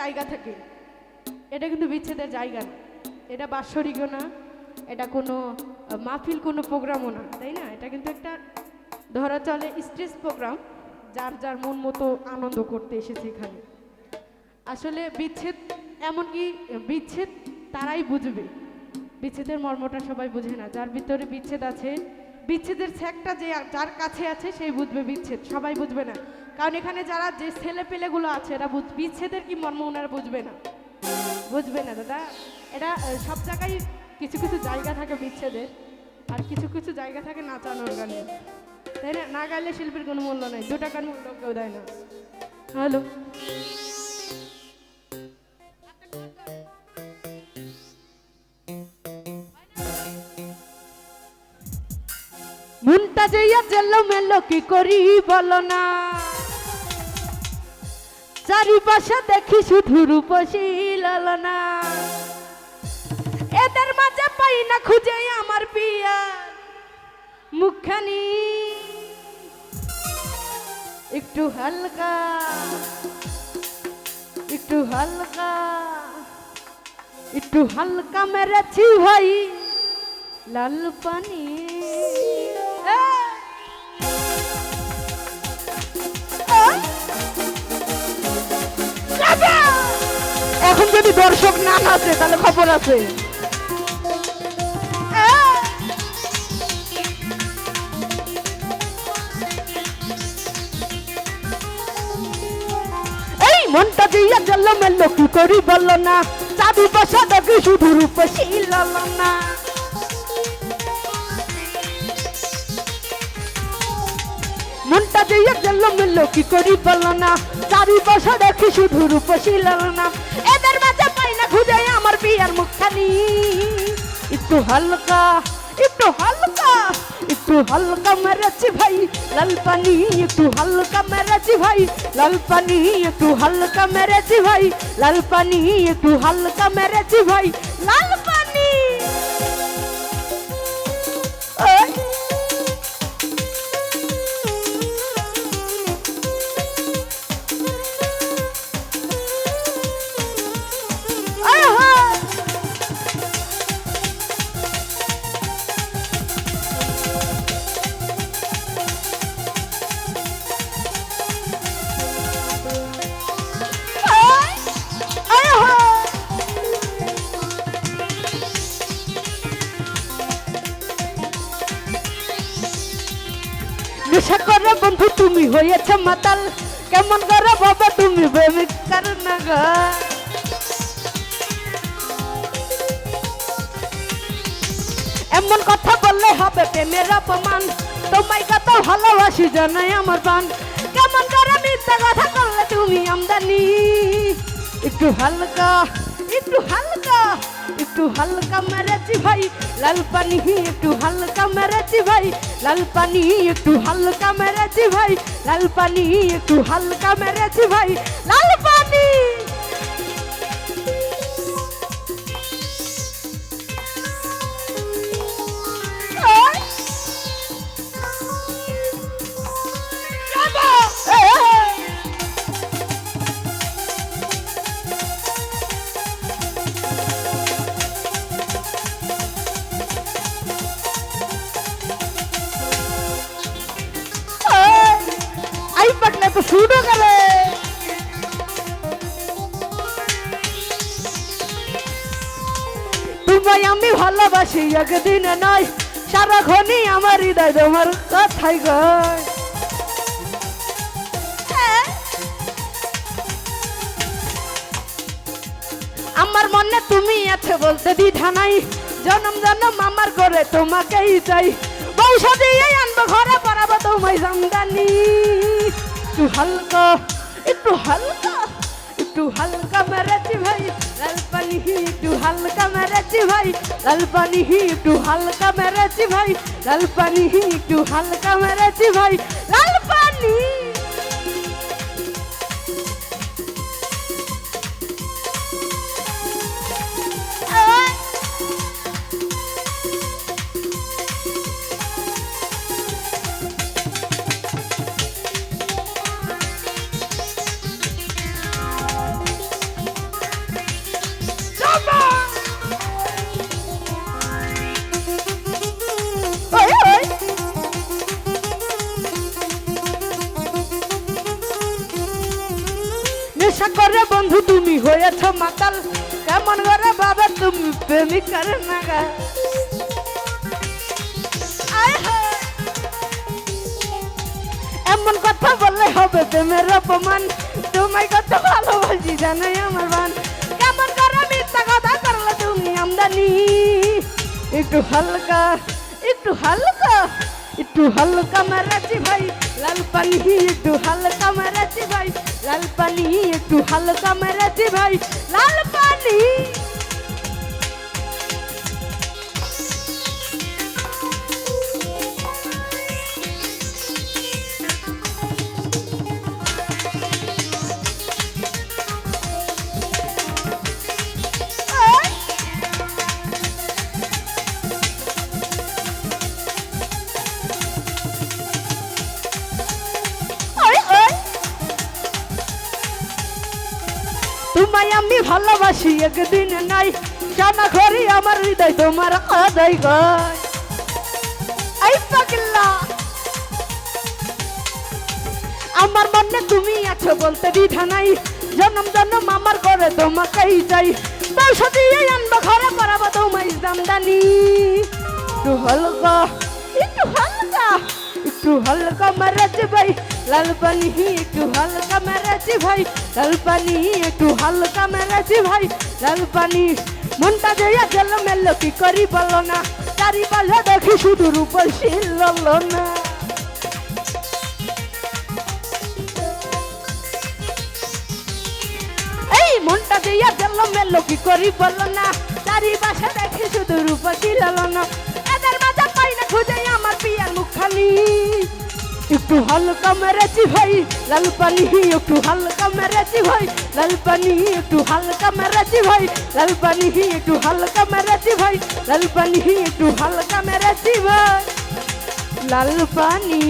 জায়গা থাকে। এটা কিন্তু বিচ্ছেদের জায়গা না। এটা বাৎসরিকও না, এটা কোনো মাহফিল কোনো প্রোগ্রামও না, তাই না? এটা কিন্তু একটা, ধরা চলে স্টেজ প্রোগ্রাম, যার যার মন মতো আনন্দ করতে এসেছে এখানে। আসলে বিচ্ছেদ এমনকি বিচ্ছেদ তারাই বুঝবে। বিচ্ছেদের মর্মটা সবাই বুঝে না। যার ভিতরে বিচ্ছেদ আছে, বিচ্ছেদের ছ্যাকটা যে, যার কাছে আছে সেই বুঝবে বিচ্ছেদ। সবাই বুঝবে না। কারণ এখানে যারা যে ছেলে পেলেগুলো আছে, এরা বিচ্ছেদের কি মর্ম ওনারা বুঝবে না। বুঝবে না, দাদা। এটা সব জায়গায় কিছু কিছু জায়গা থাকে বিচ্ছেদের, আর কিছু কিছু জায়গা থাকে নাচানোর গানের তাই না? না গাইলে শিল্পীর কোনো মূল্য নেই। দু টাকার মূল্য কেউ দেয় না। হ্যালো? মনটা যাইয়া জেলো মেলো কি করি বলো না? চারিপাশে দেখি শুধু রূপসী লালনা। এদের মাঝে পাই না খুঁজে আমার পিয়া। মুখখানি একটু হালকা একটু হালকা একটু হালকা মেরেছি ভাই। লাল পানি না নাচে তাহলে খবর আছে। এই! মনটা দিয়া জল মেলো, কি করি বলল না? চাবি বসা দেখি শুধু রূপসী লাল না? মনটা দিয়ে গেল মিলল কি করি বলল না? চারি বছর দেখি শুধু রূপসী এদের না? খুঁজে আমার বিয়ার মুখখানি। একটু হালকা একটু হালকা একটু হালকা মেরেছি ভাই লাল পানি, একটু হালকা মেরেছি ভাই লাল পানি, একটু হালকা মেরেছি ভাই লাল পানি, একটু হালকা মেরেছি ভাই লাল পানি। নেশা করে বন্ধু, তুমি হয়েছে মাতাল। কেমন করে বাবা, তুমি প্রেমিক এমন কথা বললে হবে প্রেমের অপমান। তোমায় কত ভালোবাসি জানাই আমার পান কেমন করে মিথ্যা কথা করলে তুমি আমদানি। একটু হালকা একটু হালকা। একটু হালকা মেরেছি ভাই, লাল পানি একটু হালকা মেরেছি ভাই, লাল পানি একটু হালকা মেরেছি ভাই, লাল পানি একটু হালকা মেরেছি ভাই, লাল পানি! তো শুনে গেলে। তোমায় আমি ভালোবাসি, একদিন নয়, সারাক্ষণই আমার হৃদয় তোমার কথাই গয় আমার মনে তুমি আছে বলতে দ্বিধা নাই, জনম জনম আমার ঘরে তোমাকেই চাই। বউ সাজিয়ে আনব, ঘরে পড়াবো তোমায় জামদানি। একটু হালকা একটু হালকা একটু হালকা মেরেছি ভাই লাল পানি একটু হালকা মেরেছি ভাই লাল পানি একটু হালকা মেরেছি ভাই লাল পানি একটু হালকা মেরেছি ভাই লাল বন্ধু, তুমি হয়েছ মাতাল। কেমন করে বাবা তুমি প্রেমিক করে নাগা। এমন কথা বললে হবে প্রেমের অপমান। তোমায় কত ভালোবাসি জানাই আমার বান। কেমন করে মিথ্যা কথা করলে তুমি আমদানি। একটু হালকা একটু হালকা একটু হালকা মারাচ্ছি ভাই। লাল পানি একটু হালকা মারাচ্ছি ভাই। লাল পানি একটু হালকা মারাচ্ছি ভাই। লাল পানি আমি ভালোবাসি একদিন নাই। জানা করি আমার হৃদয়, তোমার আদায় গয় এই আমার মনে তুমি আছো বলতে দ্বিধা নাই। জনম জনম আমার ঘরে তোমাকেই চাই। পয়সা দিয়ে আনব ঘরে করাবো তোমায় জামদানি। হালকা একটু হালকা মারাচ্ছি ভাই, লাল পানি একটু হালকা মারাচ্ছি ভাই, লাল পানি একটু হালকা মারাচ্ছি ভাই, লাল পানি মনটা দেয়া গেল মেলো কি করি বলো না? চারিপাশে দেখি শুধু রূপশীল না। এই মনটা দিয়া গেল মেলো কি করি বলো না? চারিপাশে দেখি শুধু রূপসী লালন এদের মাঝে পাই না খুঁজে আমার পিয়ার মুখখানি। একটু হালকা মেরেছি ভাই লাল পানি একটু হালকা মেরেছি ভাই লাল পানি একটু হালকা মেরেছি ভাই লাল পানি একটু হালকা মেরেছি ভাই লাল পানি একটু হালকা মেরেছি ভাই লাল পানি